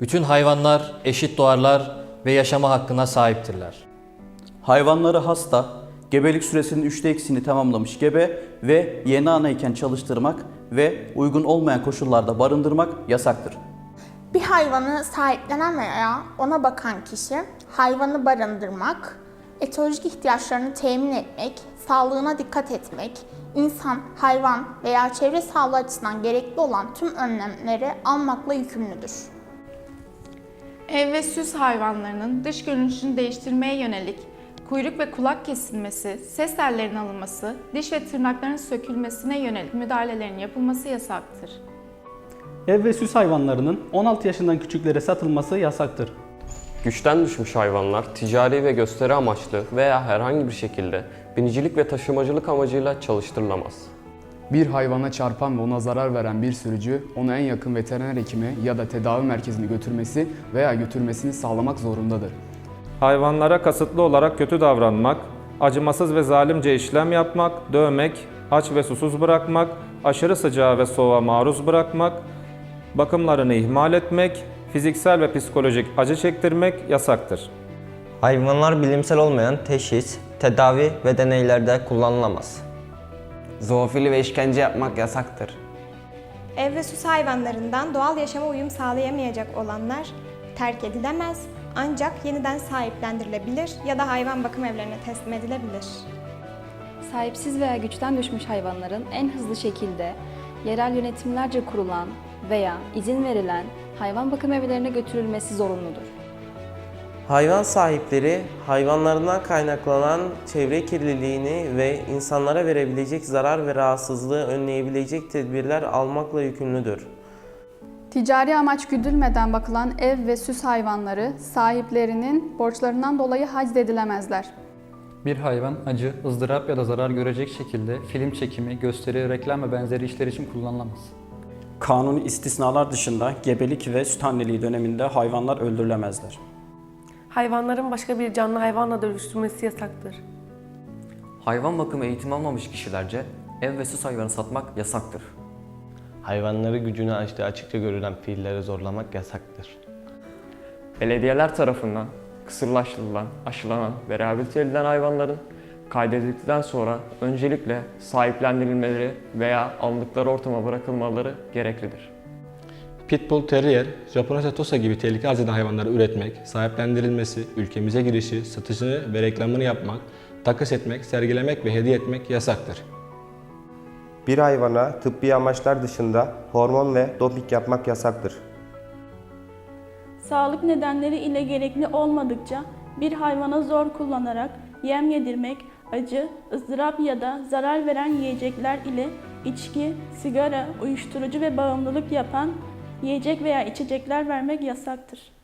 Bütün hayvanlar eşit doğarlar ve yaşama hakkına sahiptirler. Hayvanları hasta, gebelik süresinin üçte ikisini tamamlamış gebe ve yeni anayken çalıştırmak ve uygun olmayan koşullarda barındırmak yasaktır. Bir hayvanı sahiplenen veya ona bakan kişi hayvanı barındırmak, etolojik ihtiyaçlarını temin etmek, sağlığına dikkat etmek, insan, hayvan veya çevre sağlığı açısından gerekli olan tüm önlemleri almakla yükümlüdür. Ev ve süs hayvanlarının dış görünüşünü değiştirmeye yönelik kuyruk ve kulak kesilmesi, ses tellerinin alınması, diş ve tırnakların sökülmesine yönelik müdahalelerin yapılması yasaktır. Ev ve süs hayvanlarının 16 yaşından küçüklere satılması yasaktır. Güçten düşmüş hayvanlar ticari ve gösteri amaçlı veya herhangi bir şekilde binicilik ve taşımacılık amacıyla çalıştırılamaz. Bir hayvana çarpan ve ona zarar veren bir sürücü onu en yakın veteriner hekime ya da tedavi merkezine götürmesi veya götürmesini sağlamak zorundadır. Hayvanlara kasıtlı olarak kötü davranmak, acımasız ve zalimce işlem yapmak, dövmek, aç ve susuz bırakmak, aşırı sıcağa ve soğuğa maruz bırakmak, bakımlarını ihmal etmek, fiziksel ve psikolojik acı çektirmek yasaktır. Hayvanlar bilimsel olmayan teşhis, tedavi ve deneylerde kullanılamaz. Zoofili ve işkence yapmak yasaktır. Ev ve süs hayvanlarından doğal yaşama uyum sağlayamayacak olanlar terk edilemez ancak yeniden sahiplendirilebilir ya da hayvan bakım evlerine teslim edilebilir. Sahipsiz veya güçten düşmüş hayvanların en hızlı şekilde yerel yönetimlerce kurulan veya izin verilen hayvan bakım evlerine götürülmesi zorunludur. Hayvan sahipleri hayvanlarından kaynaklanan çevre kirliliğini ve insanlara verebilecek zarar ve rahatsızlığı önleyebilecek tedbirler almakla yükümlüdür. Ticari amaç güdülmeden bakılan ev ve süs hayvanları sahiplerinin borçlarından dolayı haczedilemezler. Bir hayvan acı, ızdırap ya da zarar görecek şekilde film çekimi, gösteri, reklam ve benzeri işler için kullanılamaz. Kanuni istisnalar dışında gebelik ve süt anneliği döneminde hayvanlar öldürülemezler. Hayvanların başka bir canlı hayvanla dönüştürmesi yasaktır. Hayvan bakımı eğitimi almamış kişilerce ev ve süs hayvanı satmak yasaktır. Hayvanları gücünü aştığı açıkça görülen fiilleri zorlamak yasaktır. Belediyeler tarafından kısırlaştırılan, aşılanan ve rehabilite edilen hayvanların kaydedildikten sonra öncelikle sahiplendirilmeleri veya alındıkları ortama bırakılmaları gereklidir. Pitbull Terrier, Japonesa Tosa gibi tehlike arz eden hayvanları üretmek, sahiplendirilmesi, ülkemize girişi, satışını ve reklamını yapmak, takas etmek, sergilemek ve hediye etmek yasaktır. Bir hayvana tıbbi amaçlar dışında hormon ve doping yapmak yasaktır. Sağlık nedenleri ile gerekli olmadıkça bir hayvana zor kullanarak yem yedirmek, acı, ızdırap ya da zarar veren yiyecekler ile içki, sigara, uyuşturucu ve bağımlılık yapan yiyecek veya içecekler vermek yasaktır.